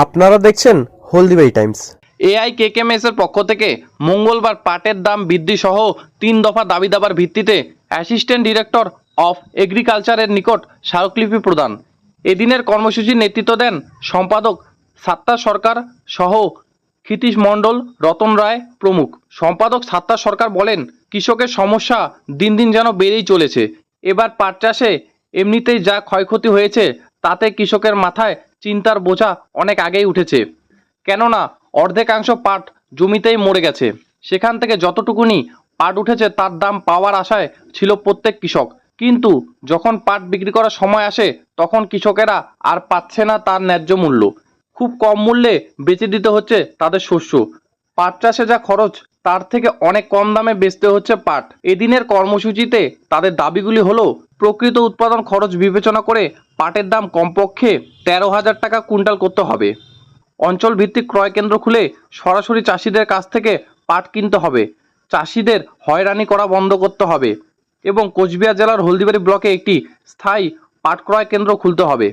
আপনারা দেখছেন Haldibari Times. AI কেকেমএস এর পক্ষ থেকে মঙ্গলবার পাটের দাম বৃদ্ধি সহ তিন দফা দাবি দাবার ভিত্তিতে অ্যাসিস্ট্যান্ট ডিরেক্টর অফ এগ্রিকালচারের নিকট স্মারকলিপি প্রদান। এদিনের কর্মসূচির নেতৃত্ব দেন সম্পাদক সাত্তার সরকার সহ ক্ষিতীশ মণ্ডল রতন রায় প্রমুখ। সম্পাদক সাত্তার সরকার বলেন, কৃষকের সমস্যা দিন দিন যেন বেড়েই চলেছে। এবার পাট চাষে এমনিতেই যা ক্ষয়ক্ষতি হয়েছে, তাতে কৃষকের মাথায় চিন্তার বোঝা অনেক আগেই উঠেছে। কেননা, অর্ধেকাংশ পাট জমিতেই মরে গেছে। সেখান থেকে যতটুকুনি পাট উঠেছে, তার দাম পাওয়ার আশায় ছিল প্রত্যেক কৃষক। কিন্তু যখন পাট বিক্রি করার সময় আসে, তখন কৃষকেরা আর পাচ্ছে না তার ন্যায্য মূল্য। খুব কম মূল্যে বেচে দিতে হচ্ছে তাদের শস্য। পাট চাষে যা খরচ তার থেকে অনেক কম দামে বেচতে হচ্ছে পাট। এদিনের কর্মসূচিতে তাদের দাবিগুলি হলো, প্রকৃত উৎপাদন খরচ বিবেচনা করে পাটের দাম কমপক্ষে তেরো হাজার টাকা কুইন্টাল করতে হবে। অঞ্চল ভিত্তিক ক্রয় কেন্দ্র খুলে সরাসরি চাষিদের কাছ থেকে পাট কিনতে হবে। চাষিদের হয়রানি করা বন্ধ করতে হবে এবং কোচবিহার জেলার হলদিবাড়ি ব্লকে একটি স্থায়ী পাট ক্রয় কেন্দ্র খুলতে হবে।